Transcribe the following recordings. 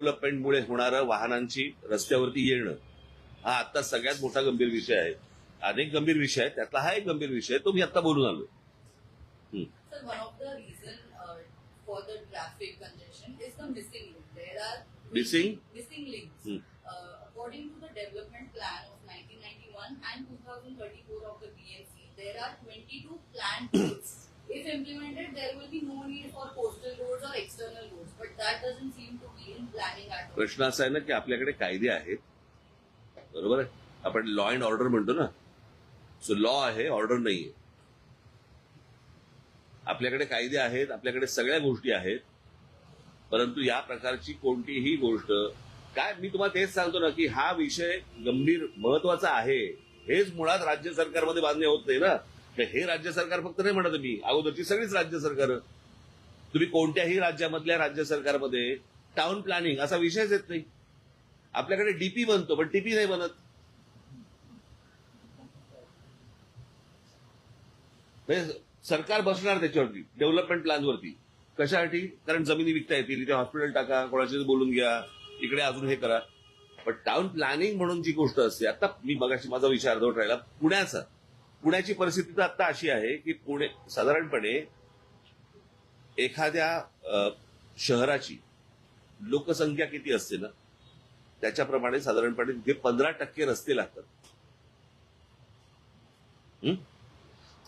डेव्हलपमेंटमुळे होणारं वाहनांची रस्त्यावरती येणं हा आता सगळ्यात मोठा गंभीर विषय आहे. अनेक गंभीर विषय आहे त्यातला हा एक गंभीर विषय आहे तो मी आता बोलून आलो missing missing link according to the development plan of nineteen ninety one and two thousand thirty four of the S there are twenty two plan if implemented there will be no need for postal road or external road प्रश्न असा आहे ना की आपल्याकडे कायदे आहेत. बरोबर आहे? आपण लॉ अँड ऑर्डर म्हणतो ना. सो लॉ आहे ऑर्डर नाहीये आपल्याकडे कायदे आहेत आपल्याकडे सगळ्या गोष्टी आहेत. परंतु या प्रकारची कोणतीही गोष्ट काय मी तुम्हाला तेच सांगतो ना की हा विषय गंभीर महत्त्वाचा आहे. हेच मुळात राज्य सरकारमध्ये बांधणे होत नाही ना. तर हे राज्य सरकार फक्त नाही म्हणत मी. अगोदरची सगळीच राज्य सरकार. तुम्ही कोणत्याही राज्यामधल्या राज्य सरकारमध्ये टाउन प्लॅनिंग असा विषयच येत नाही. आपल्याकडे डीपी बनतो पण टीपी नाही बनत. म्हणजे सरकार बसणार त्याच्यावरती डेव्हलपमेंट प्लॅनवरती कशासाठी? कारण जमिनी विकता येतील इथे हॉस्पिटल टाका कोणाशी बोलून घ्या इकडे अजून हे करा. पण टाउन प्लॅनिंग म्हणून जी गोष्ट असते आता मी बघाशी माझा विचार अर्धवट राहिला पुण्याचा. पुण्याची परिस्थिती तर आता अशी आहे की पुणे साधारणपणे एखाद्या शहराची लोकसंख्या किती असते ना त्याच्याप्रमाणे साधारणपणे तिथे पंधरा टक्के रस्ते लागतात.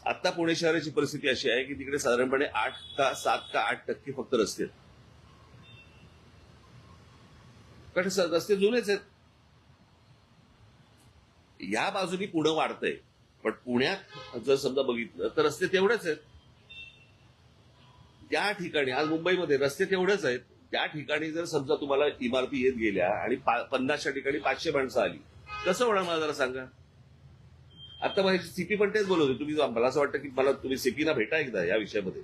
आता पुणे शहराची परिस्थिती अशी आहे की तिकडे साधारणपणे आठ का सात का आठ टक्के फक्त रस्ते आहेत. कारण रस्ते जुनेच आहेत. या बाजूनी पुणे वाढतंय. पण पुण्यात जर समजा बघितलं तर रस्ते तेवढेच आहेत. त्या ठिकाणी आज मुंबईमध्ये रस्ते तेवढेच आहेत त्या ठिकाणी जर समजा तुम्हाला इमारती येत गेल्या आणि पन्नासच्या ठिकाणी पाचशे माणसं आली कसं होणार मला जरा सांगा? आता मला सीपी पण तेच बोलवते तुम्ही मला असं वाटतं की मला तुम्ही सीपीना भेटा एकदा या विषयामध्ये.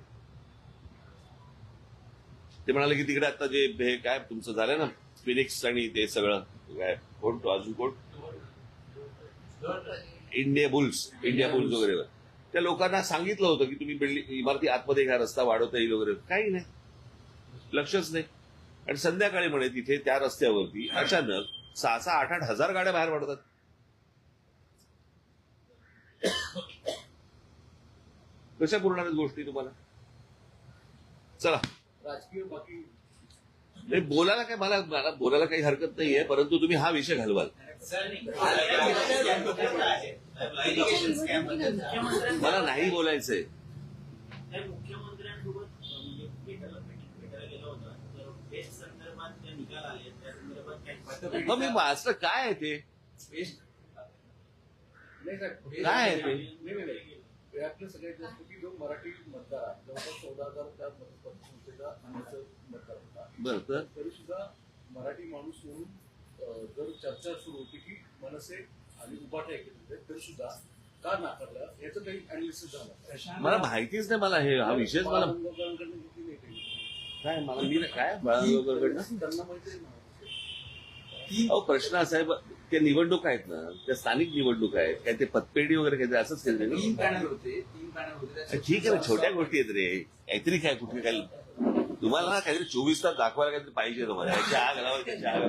ते म्हणाले की तिकडे आता जे हे काय तुमचं झालं ना फिनिक्स आणि ते सगळं काय कोण तो अजून कोण? इंडिया बुल्स इंडिया बुल्स वगैरे. त्या लोकांना सांगितलं होतं की तुम्ही बिल्डिंग इमारती आतमध्ये घ्या रस्ता वाढवता येईल वगैरे. काही नाही. लक्षच नाही. आणि संध्याकाळी म्हणे तिथे त्या रस्त्यावरती अचानक सहा सहा आठ आठ हजार गाड्या बाहेर पडतात कशा पुरणार गोष्टी तुम्हाला? चला. राजकीय बाकी. नाही बोलायला काय मला मला बोलायला काही हरकत नाहीये परंतु तुम्ही हा विषय घालवाल. मला नाही बोलायचंय. मग मी वाचलं काय आहे ते? नाही काय आहे ते? सगळ्यात जास्त की जो मराठी मतदार आहे जवळपास चौदा हजार त्या मतदारसंस्थेचा मतदार होता बरं तर? तरी सुद्धा मराठी माणूस म्हणून जर चर्चा सुरू होती की मनसे आणि तरी सुद्धा का नाकारला याचं काही अनालिसिस झालं मला माहितीच नाही मला हे हा विषयच मला काही. काय मला मी काय? त्यांना माहिती अहो प्रश्न असा आहे त्या निवडणूक आहेत ना त्या स्थानिक निवडणूक आहेत काय ते पतपेढी वगैरे काहीतरी असंच केलं ठीक आहे ना छोट्या गोष्टी आहेत रे काहीतरी काय कुठे काय तुम्हाला ना काहीतरी चोवीस तास दाखवायला काहीतरी पाहिजे तुम्हाला याची आग लावा त्याची आग लावा.